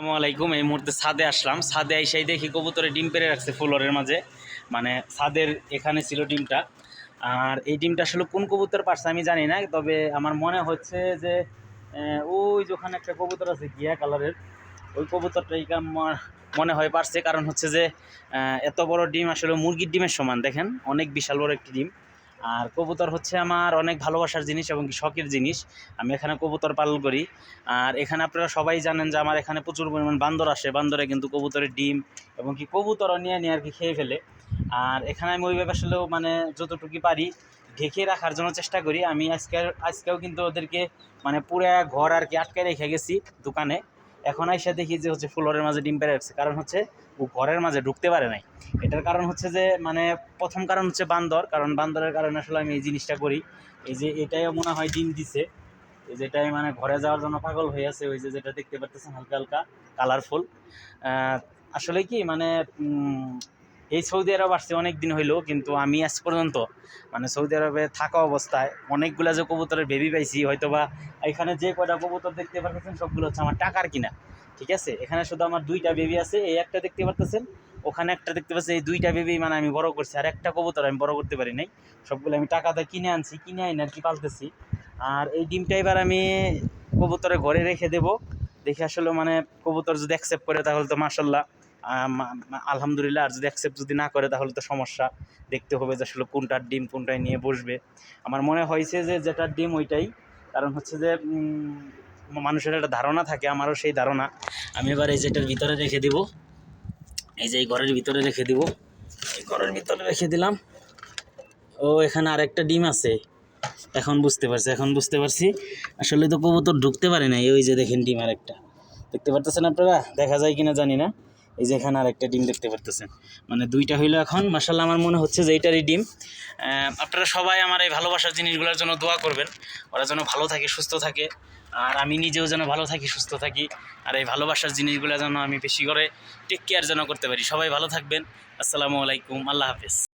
আসসালামু আলাইকুম। এই মুহূর্তে ছাদে আসলাম। ছাদে এসেই দেখি কবুতরে ডিম পেরে রাখছে ফ্লোরের মাঝে। মানে ছাদের এখানে ছিল ডিমটা। আর এই ডিমটা আসলে কোন কবুতর পারছে আমি জানি না, তবে আমার মনে হচ্ছে যে ওই যে ওখানে একটা কবুতর আছে গিয়া কালারের, ওই কবুতরটাই আমার মনে হয় পারছে। কারণ হচ্ছে যে এত বড় ডিম আসলে মুরগির ডিমের সমান, দেখেন? অনেক বিশাল বড় একটি ডিম। আর কবুতর হচ্ছে আমার অনেক ভালোবাসার জিনিস এবং শখের জিনিস। আমি এখানে কবুতর পালন করি। আর এখানে আপনারা সবাই জানেন যে আমার এখানে প্রচুর পরিমাণ বান্দর আসে। বান্দরে কিন্তু কবুতরের ডিম এবং কি কবুতরও নিয়ে নিয়ে আর কি খেয়ে ফেলে। আর এখানে আমি ওইভাবে আসলেও মানে যতটুকু পারি ঢেকে রাখার জন্য চেষ্টা করি। আমি আজকে, আজকেও কিন্তু ওদেরকে মানে পুরা ঘর আর কি আটকে রেখে গেছি দোকানে। এখন আইসা দেখি যে হচ্ছে ফ্লোরের মাঝে ডিম পেরে রাখছে। কারণ হচ্ছে ও ঘরের মাঝে ঢুকতে পারে নাই। এটার কারণ হচ্ছে যে মানে প্রথম কারণ হচ্ছে বান্দর। কারণ বান্দরের কারণে আসলে আমি এই জিনিসটা করি। এই যে এটাই মনে হয় ডিম দিছে। এই যেটাই মানে ঘরে যাওয়ার জন্য পাগল হয়ে আছে। ওই যে যেটা দেখতে পারতেছেন হালকা হালকা কালারফুল আসলে কি মানে এই সৌদি আরব আসছে অনেক দিন হইল, কিন্তু আমি আজ পর্যন্ত মানে সৌদি আরবে থাকা অবস্থায় অনেকগুলা যে কবুতরের বেবি পাইছি হয়তো বা এখানে যে কয়টা কবুতর দেখতে পারতেছেন, সবগুলো হচ্ছে আমার টাকার কিনা। ঠিক আছে? এখানে শুধু আমার দুইটা বেবি আছে, এই একটা দেখতে পারতেছেন, ওখানে একটা দেখতে পাচ্ছি, এই দুইটা বেবি মানে আমি বড় করছি, আর একটা কবুতর আমি বড় করতে পারি নাই। সবগুলো আমি টাকাতে কিনে আনছি, কিনে আইন আর কি পালতেছি। আর এই ডিমটা এবার আমি কবুতরের ঘরে রেখে দেব। দেখে আসলে মানে কবুতর যদি অ্যাকসেপ্ট করে, তাহলে তো মার্শাল্লাহ আলহামদুলিল্লাহ, আর যদি অ্যাকসেপ্ট যদি না করে, তাহলে তো সমস্যা। দেখতে হবে যে আসলে কোনটার ডিম কোনটায় নিয়ে বসবে। আমার মনে হয়েছে যে যেটার ডিম, ওইটাই। কারণ হচ্ছে যে মানুষের একটা ধারণা থাকে, আমারও সেই ধারণা। আমি এবার এই যেটার ভিতরে রেখে দিব, এই যে এই ঘরের ভিতরে রেখে দিব। এই ঘরের ভিতরে রেখে দিলাম। ও, এখানে আরেকটা ডিম আছে। এখন বুঝতে পারছি, এখন বুঝতে পারছি। আসলে তো কবুতর ঢুকতে পারে না ওই যে দেখেন ডিম আরেকটা। দেখতে পারতেছেন আপনারা? দেখা যায় কিনা জানি না। এই যে এখানে আরেকটা ডিম দেখতে পারতেছেন। মানে দুইটা হইল এখন। মাসাল্লাহ আমার মনে হচ্ছে যে এইটারই ডিম। আপনারা সবাই আমার এই ভালোবাসার জিনিসগুলোর জন্য দোয়া করবেন। ওরা যেন ভালো থাকে, সুস্থ থাকে। আর আমি নিজেও যেন ভালো থাকি, সুস্থ থাকি। আর এই ভালোবাসার জিনিসগুলো যেন আমি বেশি করে টেক কেয়ার যেন করতে পারি। সবাই ভালো থাকবেন। আসসালামু আলাইকুম। আল্লাহ হাফেজ।